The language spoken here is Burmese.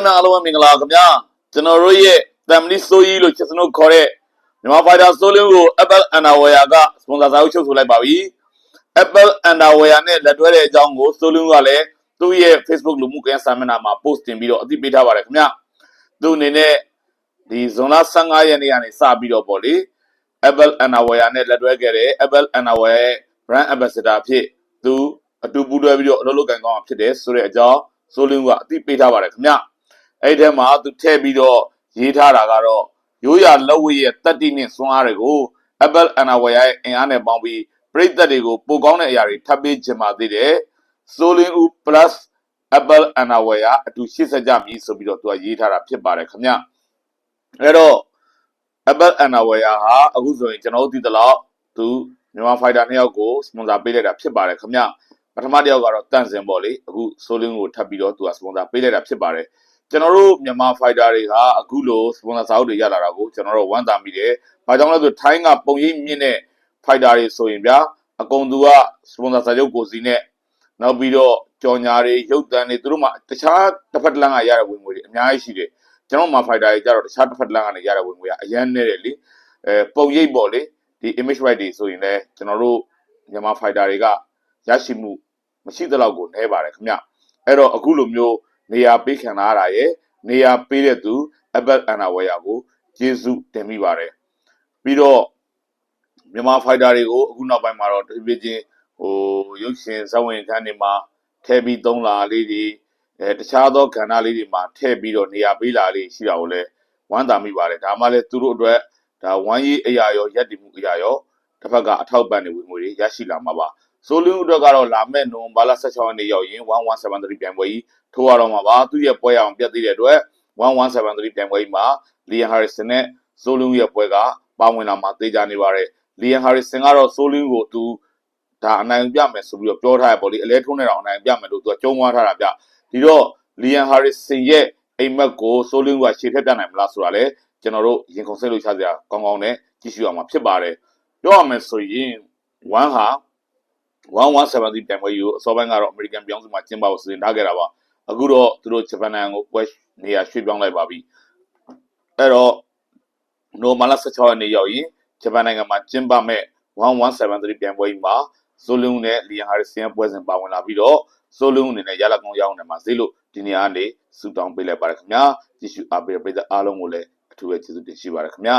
ခင်ဗျာအားလုံးပဲမင်္ဂလာခင်ဗျာကျွန်တော်တို့ရဲ့ family story လို့ချက်စနုခေါ်တဲ့မြန်မာ fighter story ကို Apple Underwear က sponsor စာအုပ်ချုပ်ဆိုလိုက်ပါပြီ Apple Underwear နဲ့လက်တွဲတဲ့အကြောင်းကို story ကလည်းသူ့ရဲ့ Facebook လူမှုကွန်ရက်စာမျက်နှာမှာ post တင်ပြီးတော့အသိပေးထားပါတယ်ခင်ဗျာသူအနေနဲ့ဒီဇွန်လ15ရက်နေ့ကနေစပြီးတော့ပေါ့လေ Apple Underwear နဲ့လက်တွဲခဲ့တဲ့ Apple Underwear ရဲ့ brand ambassador အဖြစ်သူအတူပူးတွဲပြီးတော့အလုပ်လုပ်ကင်ကောင်းအောင်ဖြစ်တယ်ဆိုတဲ့အကြောင်းဆိုလင်းကအသိပေးထားပါတယ်ခင်ဗျ အဲ့ဒီထဲမှာသူထည့်ပြီးတော့ရေးထားတာကတော့ရိုးရာလက်ဝတ်ရဲ့တက်တိနဲ့စွမ်းအားတွေကို Apple Underwear ရဲ့အင်အားနဲ့ပေါင်းပြီးပြည်သက်တွေကိုပိုကောင်းတဲ့အရာတွေထပ်ပေးချင်ပါသေးတယ်ဆိုလင်းဦး plus Apple Underwear အတူရှေ့ဆက်ကြမည်ဆိုပြီးတော့သူကရေးထားတာဖြစ်ပါတယ်ခင်ဗျအဲ့တော့ Apple Underwear ဟာအခုဆိုရင်ကျွန်တော်တို့သိသလောက်သူမြန်မာ fighter နှစ်ယောက်ကို sponsor ပေးလိုက်တာဖြစ်ပါတယ်ခင်ဗျပထမတစ်ယောက်ကတော့တန့်စင်ပေါ့လေအခုဆိုလင်းကိုထပ်ပြီးတော့သူက sponsor ပေးလိုက်တာဖြစ်ပါတယ် ကျွန်တော်တို့မြန်မာ fighter တွေကအခုလို sponsor စာအုပ်တွေရလာတာကိုကျွန်တော်တို့ဝမ်းသာမိတယ်။ဘာကြောင့်လဲဆိုထိုင်းကပုံရိပ်မြင့်တဲ့ fighter တွေဆိုရင်ဗျာအကုန်သူက sponsor စာချုပ်ကိုစီနဲ့နောက်ပြီးတော့ကြော်ညာတွေရုပ်တံတွေသူတို့မှတခြားတစ်ဖက်တစ်လမ်းကရတဲ့ဝင်ငွေတွေအများကြီးရှိတယ်။ကျွန်တော်မှာ fighter တွေကြတော့တခြားတစ်ဖက်တစ်လမ်းကနေရတဲ့ဝင်ငွေကအရန်နေတယ်လေ။အဲပုံရိပ်ပေါ့လေဒီ image right တွေဆိုရင်လည်းကျွန်တော်တို့မြန်မာ fighter တွေကရရှိမှုမရှိသလောက်ကိုနှဲပါတယ်ခင်ဗျ။အဲ့တော့အခုလိုမျိုး နေရာပေးခံလာရတာရဲ့နေရာပေးတဲ့သူ Apple Underwear ကိုကျေးဇူးတင်မိပါတယ်ပြီးတော့မြန်မာ fighter တွေကိုအခုနောက်ပိုင်းမှာတော့တပြည့်ချင်းဟိုရုပ်ရှင်ဇာဝင်ခန်းတွေမှာထည့်ပြီးသုံးလာလေးတွေအဲတခြားသောကဏ္ဍလေးတွေမှာထည့်ပြီးတော့နေရာပေးလာလေးရှိတာကိုလည်းဝမ်းသာမိပါတယ်ဒါမှလည်းသူတို့အတွက်ဒါဝမ်းရေးအရာရောရက်တည်မှုအရာရောတစ်ဖက်ကအထောက်ပံ့နေဝင်ငွေတွေရရှိလာမှာပါ ဆိုလင်းအတွက်ကတော့လာမဲ့နိုဘာလ16ရက်နေ့ရောက်ရင်1173ပြိုင်ပွဲကြီးထိုးရတော့မှာပါသူ့ရဲ့ပွဲအောင်ပြတ်သေးတဲ့အတွက်1173ပြိုင်ပွဲကြီးမှာလီယန်ဟာရစ်ဆန်နဲ့ဆိုလင်းရဲ့ပွဲကပါဝင်လာမှာသေချာနေပါတယ်လီယန်ဟာရစ်ဆန်ကတော့ဆိုလင်းကိုသူဒါအနိုင်ပြမယ်ဆိုပြီးတော့ပြောထားရပေါ့လေအလဲထုံးနေတော့အနိုင်ပြမယ်လို့သူကကြုံသွားထားတာဗျဒီတော့လီယန်ဟာရစ်ဆန်ရဲ့အိမ်မက်ကိုဆိုလင်းကရှေ့ထက်ပြနိုင်မလားဆိုတာလေကျွန်တော်တို့ရင်ခုန်စိတ်လို့ချစရာကောင်းကောင်းနဲ့ကြည့်ရှုရမှာဖြစ်ပါတယ်ပြောရမယ်ဆိုရင်1ဟာ 1170ပြိုင်ပွဲယူအစောပိုင်းကတော့ American ပြောင်းစုမှာကျင်းပဖို့စီစဉ်ထားခဲ့တာပါအခုတော့သူတို့ဂျပန်နိုင်ငံကိုပွဲနေရာရွှေ့ပြောင်းလိုက်ပါပြီအဲ့တော့နိုမလာ16ရက်နေ့ရောက်ရင်ဂျပန်နိုင်ငံမှာကျင်းပမဲ့1173ပြိုင်ပွဲကြီးမှာဇိုလုံနဲ့လီယန်ဟာရစ်ဆန်ပွဲစဉ်ပါဝင်လာပြီးတော့ဇိုလုံအနေနဲ့ရလာကောင်းရအောင်နေမှာဈေးလို့ဒီနေရာကနေစူတောင်းပေးလိုက်ပါတယ်ခင်ဗျာကြည့်ရှုအားပေးတဲ့ပရိသတ်အားလုံးကိုလည်းအထူးပဲကျေးဇူးတင်ရှိပါတယ်ခင်ဗျာ